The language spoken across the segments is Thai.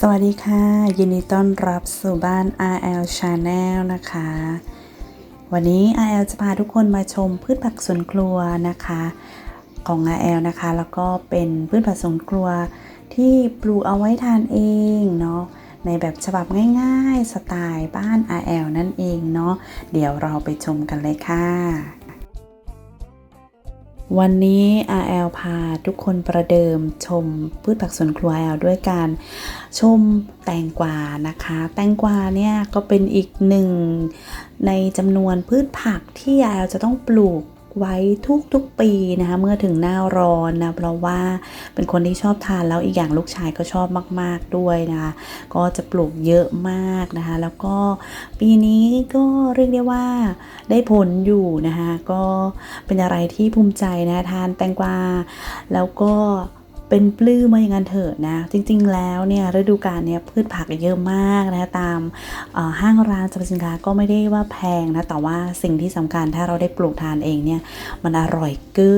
สวัสดีค่ะ ยินดีต้อนรับสู่บ้าน RL Channel นะคะ วันนี้ RL จะพาทุกคนมาชมพืชผักสวนครัวนะคะ ของ RL นะคะ แล้วก็เป็นพืชผักสวนครัวที่ปลูกเอาไว้ทานเองเนาะในแบบฉบับง่ายๆ สไตล์บ้าน RL นั่นเองเนาะเดี๋ยวเราไปชมกันเลยค่ะ วันนี้ RL พาทุกคนประเดิมชมพืชผักสวนครัว RL ด้วยการชมแตงกวานะคะ แตงกวาเนี่ยก็เป็นอีกหนึ่งในจำนวนพืชผักที่ RL จะต้องปลูก ไว้ทุกๆปีนะคะเมื่อถึงหน้าร้อนนะเพราะว่าเป็นคนที่ชอบทานแล้วอีกอย่างลูกชายก็ชอบมาก ๆด้วยนะคะก็จะปลูกเยอะมากนะคะแล้วก็ปีนี้ก็เรียกได้ว่าได้ผลอยู่นะคะก็เป็นอะไรที่ภูมิใจนะทานแตงกวาแล้วก็ เป็นปลื้มมาอย่างนั้นเถอะนะ จริง ๆ แล้วเนี่ยฤดูกาลเนี่ยพืชผักเยอะมากนะตามห้างร้านสรรพสินค้าก็ไม่ได้ว่าแพงนะ แต่ว่าสิ่งที่สำคัญถ้าเราได้ปลูกทานเองเนี่ย มันอร่อยเกิ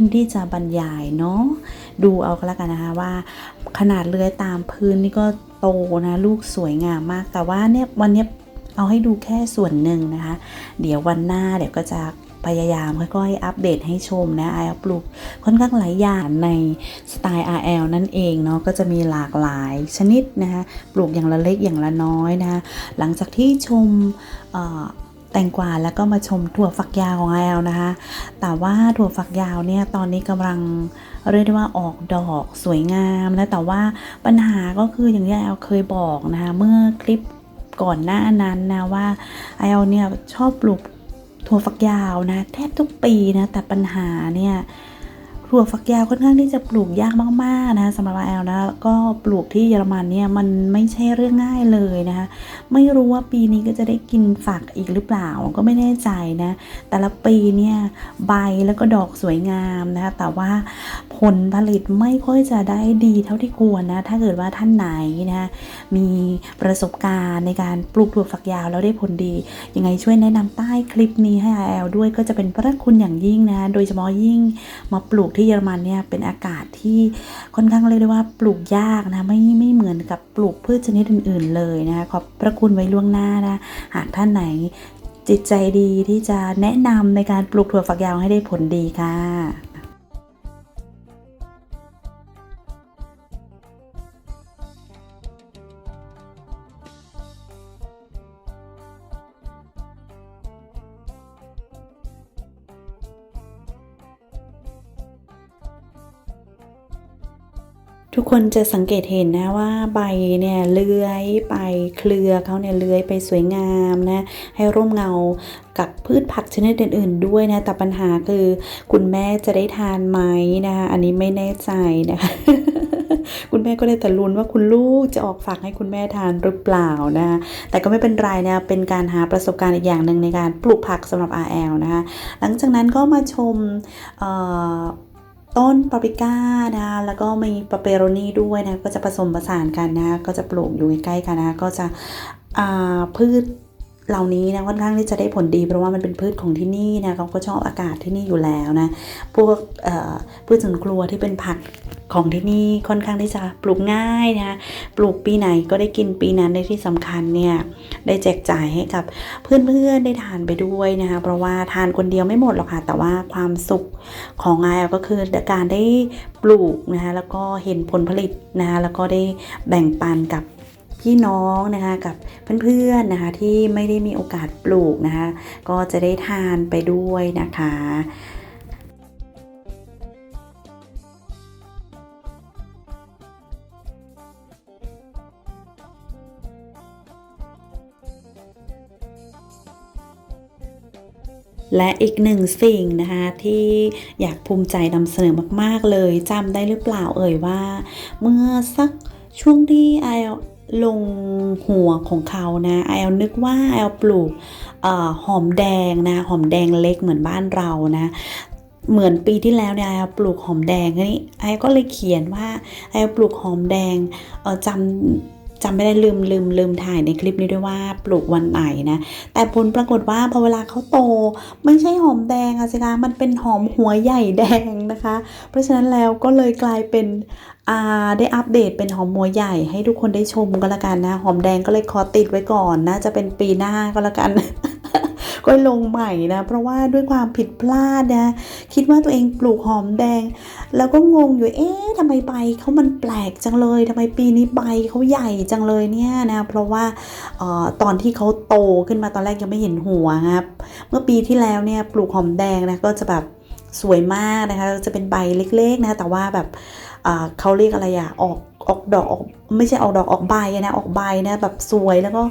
นที่จะบรรยายเนาะดูเอาก็แล้วกันนะคะว่า ขนาดเลื้อยตามพื้นนี่ก็โตนะ ลูกสวยงามมาก แต่ว่าเนี่ยวันนี้เอาให้ดูแค่ส่วนหนึ่งนะคะ เดี๋ยววันหน้าเดี๋ยวก็จะ พยายามค่อยๆ อัปเดตให้ชมนะไอปลูกค่อนข้างหลายอย่างในสไตล์ RL นั่นเองเนาะก็จะมีหลากหลายชนิดนะคะปลูกอย่างละเล็กอย่างละน้อยนะคะหลังจากที่ชมแตงกวาแล้วก็มาชมถั่วฝักยาวของ RL นะคะ แต่ว่าถั่วฝักยาวเนี่ยตอนนี้กำลังเรียกได้ว่าออกดอกสวยงามนะแต่ว่าปัญหาก็คืออย่างที่แอลเคยบอกนะคะเมื่อคลิปก่อนหน้านั้นนะว่าแอลเนี่ยชอบปลูก ถั่วฝักยาวนะ แทบทุกปีนะ แต่ปัญหาเนี่ย ถั่วฝักยาวค่อนข้างที่จะปลูกยากมากๆนะสำหรับแอลนะก็ปลูกที่เยอรมันเนี่ยมันไม่ใช่เรื่องง่ายเลยนะคะไม่รู้ว่าปีนี้ก็จะได้กินฝักอีกหรือเปล่าก็ไม่แน่ใจนะแต่ละปีเนี่ยใบแล้วก็ดอกสวยงามนะคะแต่ว่าผลผลิตไม่ค่อยจะได้ดีเท่าที่ควรนะถ้าเกิดว่าท่านไหนนะคะมีประสบการณ์ในการปลูกถั่วฝักยาวแล้วได้ผลดียังไงช่วยแนะนำใต้คลิปนี้ให้ RL ด้วยก็จะเป็นพระคุณอย่างยิ่งนะโดยเฉพาะยิ่งมาปลูกที่เยอรมันเนี่ยเป็นอากาศที่ค่อนข้างเรียกได้ว่าปลูกยากนะไม่ไม่เหมือนกับปลูกพืชชนิดอื่น ๆ เลยนะคะขอบพระคุณไว้ล่วงหน้านะหากท่านไหนจิตใจดีที่จะแนะนำในการปลูกถั่วฝักยาวให้ได้ผลดีค่ะ ทุกคนจะสังเกตเห็นนะว่าใบเนี่ยเลื้อยไปเครือเขาเนี่ยเลื้อยไปสวยงามนะให้ร่มเงากับพืชผักชนิดอื่น ๆ ด้วยนะแต่ปัญหาคือคุณแม่จะได้ทานไหมนะคะอันนี้ไม่แน่ใจนะคะคุณแม่ก็ได้แต่ลุ้นว่าคุณลูกจะออกฝักให้คุณแม่ทานหรือเปล่านะแต่ก็ไม่เป็นไรนะ เป็นการหาประสบการณ์อีกอย่างหนึ่งในการปลูกผักสำหรับ RL นะคะ หลังจากนั้นก็มาชมเอ่อ ต้นปาปริก้านะแล้วก็มีปาเปโรนี่ด้วยนะก็จะผสมผสานกันนะก็จะปลูกอยู่ใกล้ๆกันนะก็จะพืชเหล่านี้นะค่อนข้างที่จะได้ผลดีเพราะว่ามันเป็นพืชของที่นี่นะเขาก็ชอบอากาศที่นี่อยู่แล้วนะพวกพืชสวนครัวที่เป็นผัก ของที่นี่ค่อนข้างที่จะปลูกง่ายนะปลูกปีไหนก็ได้กินปีนั้นในที่สำคัญเนี่ยได้แจกจ่ายให้กับเพื่อนๆได้ทานไปด้วยนะคะเพราะว่าทานคนเดียวไม่หมดหรอกค่ะแต่ว่าความสุขของไอก็คือการได้ปลูกนะคะแล้วก็เห็นผลผลิตนะคะแล้วก็ได้แบ่งปันกับพี่น้องนะคะกับเพื่อนๆนะคะที่ไม่ได้มีโอกาสปลูกนะคะก็จะได้ทานไปด้วยนะคะ และอีกหนึ่งสิ่งนะคะที่อยากภูมิใจนำเสนอมาก ๆ เลยจำได้หรือเปล่าเอ่ยว่า เมื่อสักช่วงที่ไอลลงหัวของเขานะไอลนึกว่าไอลปลูกอหอมแดงนะหอมแดงเล็กเหมือนบ้านเรานะเหมือนปีที่แล้วเนี่ยไอลปลูกหอมแดงนี่ไอลก็เลยเขียนว่าไอลปลูกหอมแดงเออจำ จำไม่ได้ลืมลืมลืมถ่ายในคลิปนี้ด้วยว่าปลูกวันไหนนะ แต่ผลปรากฏว่าพอเวลาเขาโตไม่ใช่หอมแดงอะสิคะมันเป็นหอมหัวใหญ่แดงนะคะ เพราะฉะนั้นแล้วก็เลยกลายเป็นอ่าได้อัปเดตเป็นหอมหัวใหญ่ให้ทุกคนได้ชมก็แล้วกันนะ หอมแดงก็เลยขอติดไว้ก่อนนะ จะเป็นปีหน้าก็แล้วกัน ก็ลงใหม่นะเพราะว่าด้วยความผิดพลาดนะคิดว่าตัวเองปลูกหอมแดง แล้วก็งงอยู่เอ๊ะทำไมใบเขามันแปลกจังเลยทำไมปีนี้ใบเขาใหญ่จังเลยเนี่ยนะเพราะว่าออตอนที่เขาโตขึ้นมาตอนแรกยังไม่เห็นหัวครับเมื่อปีที่แล้วเนี่ยปลูกหอมแดงนะก็จะแบบสวยมากนะคะจะเป็นใบเล็กๆนะแต่ว่าแบบเอ่อเขาเรียกอะไรอะออกออกดอกออกไม่ใช่ออกดอกออกใบนะออกใบนะแบบสวยแล้วก็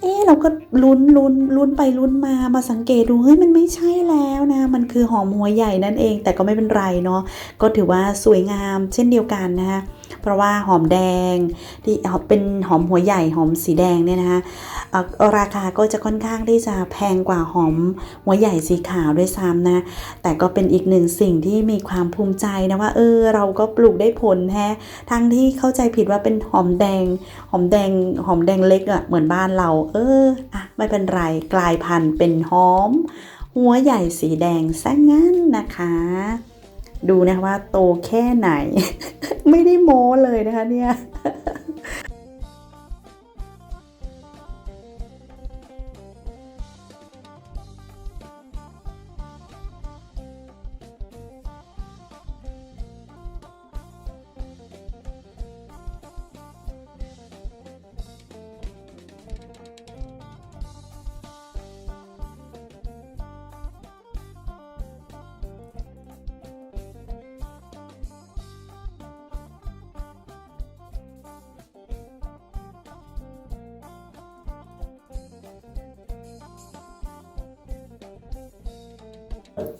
เอ๊ะเราก็ลุ้นลุ้นลุ้นไปลุ้นมามาสังเกตดูเฮ้ยมันไม่ใช่แล้วนะ มันคือหอมหัวใหญ่นั่นเอง แต่ก็ไม่เป็นไรเนาะก็ถือว่าสวยงามเช่นเดียวกันนะคะ เพราะว่าหอมแดงที่เป็นหอมหัวใหญ่หอมสีแดงเนี่ยนะคะราคาก็จะค่อนข้างที่จะแพงกว่าหอมหัวใหญ่สีขาวด้วยซ้ำนะ แต่ก็เป็นอีกหนึ่งสิ่งที่มีความภูมิใจนะว่าเออเราก็ปลูกได้ผลแฮะทั้งที่เข้าใจผิดว่าเป็นหอมแดง หอมแดงหอมแดงเล็กอะ่ะเหมือนบ้านเรา เอออะไม่เป็นไรกลายพันธุ์เป็นหอม หัวใหญ่สีแดงซะงั้นนะคะ ดูนะว่าโตแค่ไหน ไม่ได้โม้เลยนะคะเนี่ย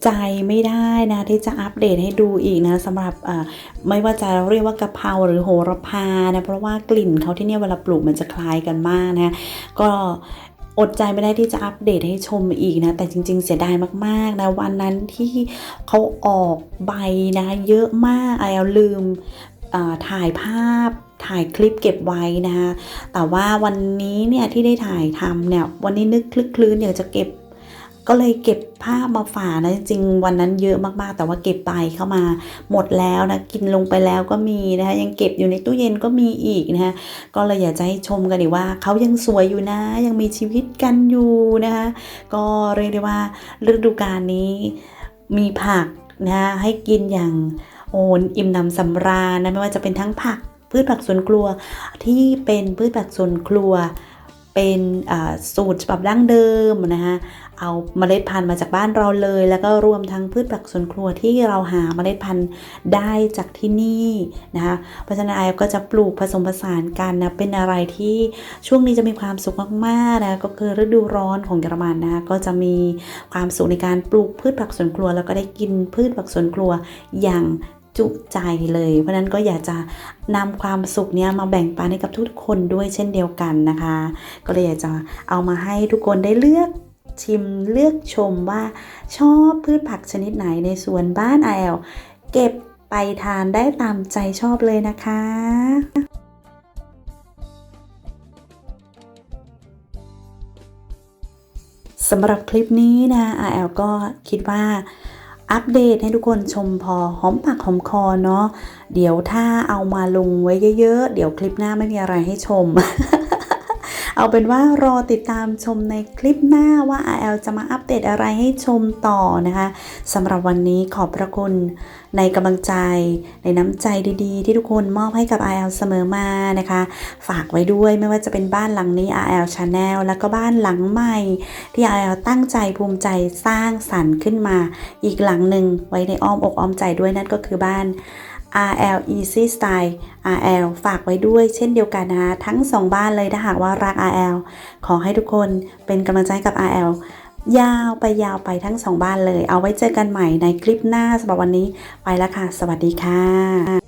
ใจไม่ได้นะที่จะอัปเดตให้ดูอีกนะสำหรับไม่ว่าจะเรียกว่ากะเพราหรือโหระพานะเพราะว่ากลิ่นเขาที่เนี่ยเวลาปลูกมันจะคล้ายกันมากนะก็อดใจไม่ได้ที่จะอัปเดตให้ชมอีกนะ แต่จริง ๆ เสียดายมากๆนะวันนั้นที่เขาออกใบนะ เยอะมากไอเอาลืมถ่ายภาพถ่ายคลิปเก็บไว้นะคะแต่ว่าวันนี้เนี่ยที่ได้ถ่ายทำเนี่ยวันนี้นึกคลึกคลื้นอยากจะเก็บ ก็เลยเก็บภาพมาฝากนะจริงวันนั้นเยอะมากๆ แต่ว่าเก็บไปเข้ามาหมดแล้วนะกินลงไปแล้วก็มีนะคะยังเก็บอยู่ในตู้เย็นก็มีอีกนะคะก็เลยอยากจะให้ชมกันดีว่าเขายังสวยอยู่นะ ยังมีชีวิตกันอยู่นะคะก็เรียกได้ว่าฤดูกาลนี้มีผักนะให้กินอย่างโอนอิ่มนำสำราญนะไม่ว่าจะเป็นทั้งผักพืชผักสวนครัวที่เป็นพืชผักสวนครัว เป็นสูตรฉบับดั้งเดิมนะคะเอาเมล็ดพันธุ์มาจากบ้านเราเลย แล้วก็รวมทั้งพืชผักสวนครัวที่เราหาเมล็ดพันธุ์ได้จากที่นี่นะคะเพราะฉะนั้นไอก็จะปลูกผสมผสานกันนะเป็นอะไรที่ช่วงนี้จะมีความสุขมากๆนะก็คือฤดูร้อนของเยอรมันนะก็จะมีความสุขในการปลูกพืชผักสวนครัว แล้วก็ได้กินพืชผักสวนครัวอย่าง จุใจเลย เพราะนั้นก็อยากจะนำความสุขเนี้ยมาแบ่งปันให้กับทุกคนด้วยเช่นเดียวกันนะคะ ก็เลยอยากจะเอามาให้ทุกคนได้เลือกชิมเลือกชมว่าชอบพืชผักชนิดไหนในสวนบ้านแอลเก็บไปทานได้ตามใจชอบเลยนะคะสำหรับคลิปนี้นะอาแอลก็คิดว่า อัปเดตให้ทุกคนชมพอหอมปากหอมคอเนาะเดี๋ยวถ้าเอามาลงไว้เยอะๆ เดี๋ยวคลิปหน้าไม่มีอะไรให้ชม เอาเป็นว่ารอติดตามชมในคลิปหน้าว่า RL จะมาอัปเดตอะไรให้ชมต่อนะคะสำหรับวันนี้ขอบพระคุณในกำลังใจในน้ำใจดีๆ ที่ทุกคนมอบให้กับ RL เสมอมานะคะ ฝากไว้ด้วยไม่ว่าจะเป็นบ้านหลังนี้ RL Channel แล้วก็บ้านหลังใหม่ ที่ RL ตั้งใจภูมิใจสร้างสรรค์ขึ้นมา อีกหลังหนึ่งไว้ในอ้อมอกอ้อมใจด้วยนั่นก็คือบ้าน RL Easy Style RL ฝากไว้ด้วยเช่นเดียวกันนะคะทั้ง 2 บ้านเลยถ้าหากว่ารัก RL ขอให้ทุกคนเป็นกำลังใจกับ RL ยาวไปยาวไปทั้ง 2 บ้านเลย เอาไว้เจอกันใหม่ในคลิปหน้าสำหรับวันนี้ไปแล้วค่ะ สวัสดีค่ะ